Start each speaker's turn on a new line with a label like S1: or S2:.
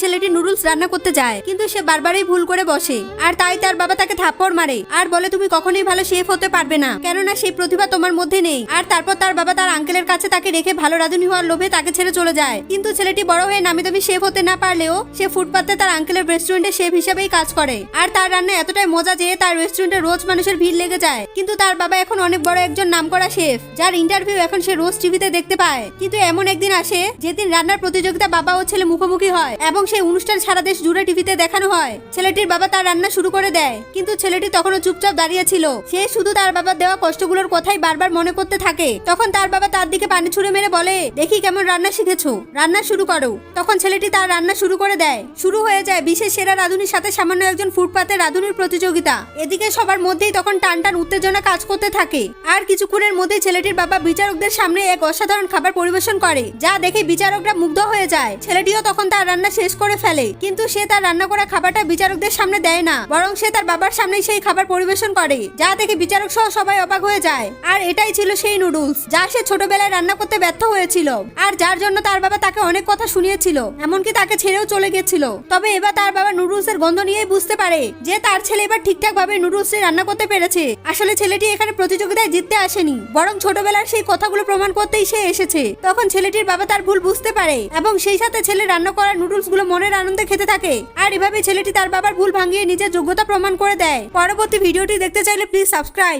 S1: ছেলেটি নুডলস রান্না করতে যায়, কিন্তু সে বারবারই ভুল করে বসে। আর তাই তার বাবা তাকে থাপ্পড় মারে। আর বলে, তুমি কখনোই ভালো শেফ হতে পারবে না। কেননা সেই প্রতিভা তোমার মধ্যে নেই। আর তারপর তার বাবা তার আঙ্কেলের কাছে তাকে রেখে ভালো রাঁধুনি হওয়ার লোভে তাকে ছেড়ে চলে যায়। কিন্তু ছেলেটি বড় হয়ে নামি দামি শেফ হতে না পারলেও সে ফুটপাতে তার আঙ্কেলের রেস্টুরেন্টে শেফ হিসেবেই কাজ করে। আর তার রান্না এতটাই মজা যে তার রেস্টুরেন্টে রোজ মানুষের ভিড় লেগে যায়। কিন্তু তার বাবা এখন অনেক বড় একজন নামকরা শেফ, যার ইন্টারভিউ এখন সে রোজ টিভিতে দেখতে পায়। কিন্তু এমন একদিন আসে, যেদিন রান্নার প্রতিযোগিতা বাবা ও ছেলে মুখোমুখি হয় এবং সেই অনুষ্ঠান সারা দেশ জুড়ে টিভিতে দেখানো হয়। ছেলেটির বাবা তার রান্না শুরু করে দেয়, কিন্তু ছেলেটি তখনও চুপচাপ দাঁড়িয়ে ছিল। সে শুধু তার বাবার দেওয়া কষ্টগুলোর কথাই বারবার মনে করতে থাকে। তখন তার বাবা তার দিকে পানি ছুড়ে মেরে বলে, দেখি কেমন রান্না শিখেছো। রান্না শুরু করো। তখন ছেলেটি তার রান্না শুরু করে দেয়। শুরু হয়ে যায় বিশেষ সেরা রাঁধুনির সাথে সামান্য একজন ফুটপাতে রাঁধুনির প্রতিযোগিতা। এদিকে সবার মধ্যেই তখন টান টান উত্তেজনা কাজ করতে থাকে। আর কিছুক্ষণের মধ্যে ছেলেটির বাবা বিচারকদের সামনে এক অসাধারণ খাবার পরিবেশন করে, যা দেখে বিচারকরা মুগ্ধ হয়ে যায়। ছেলেটিও তখন তার রান্না শেষ করে ফেলে। কিন্তু সে তার রান্না করা খাবারটা বিচারকদের সামনে দেয় না, বরং সে তার বাবার সামনেই সেই খাবার পরিবেশন করে, যা দেখে বিচারক সহ সবাই অবাক হয়ে যায়। আর এটাই ছিল সেই নুডলস, যা সে ছোটবেলায় রান্না করতে ব্যর্থ হয়েছিল। আর যার জন্য তার বাবা তাকে অনেক কথা শুনিয়েছিল, এমনকি তাকে ছেড়েও চলে গেছিল। তবে এবার তার বাবা নুডলস এর গন্ধ নিয়েই বুঝতে পারে যে তার ছেলে এবার ঠিকঠাক ভাবে নুডলস রান্না করতে পেরেছে। আসলে ছেলেটি এখানে প্রতিযোগিতায় জিততে আসেনি, বরং ছোটবেলার সেই কথাগুলো প্রমাণ করতেই সে এসেছে। তখন ছেলেটির বাবা তার ভুল বুঝতে পারে, এবং সেই সাথে ছেলে রান্না করা নুডলস গুলো মনের আনন্দে খেতে থাকে। আর এভাবে ছেলেটি তার বাবার ভুল ভাঙিয়ে নিজের যোগ্যতা প্রমাণ করে দেয়। পরবর্তী ভিডিওটি দেখতে চাইলে প্লিজ সাবস্ক্রাইব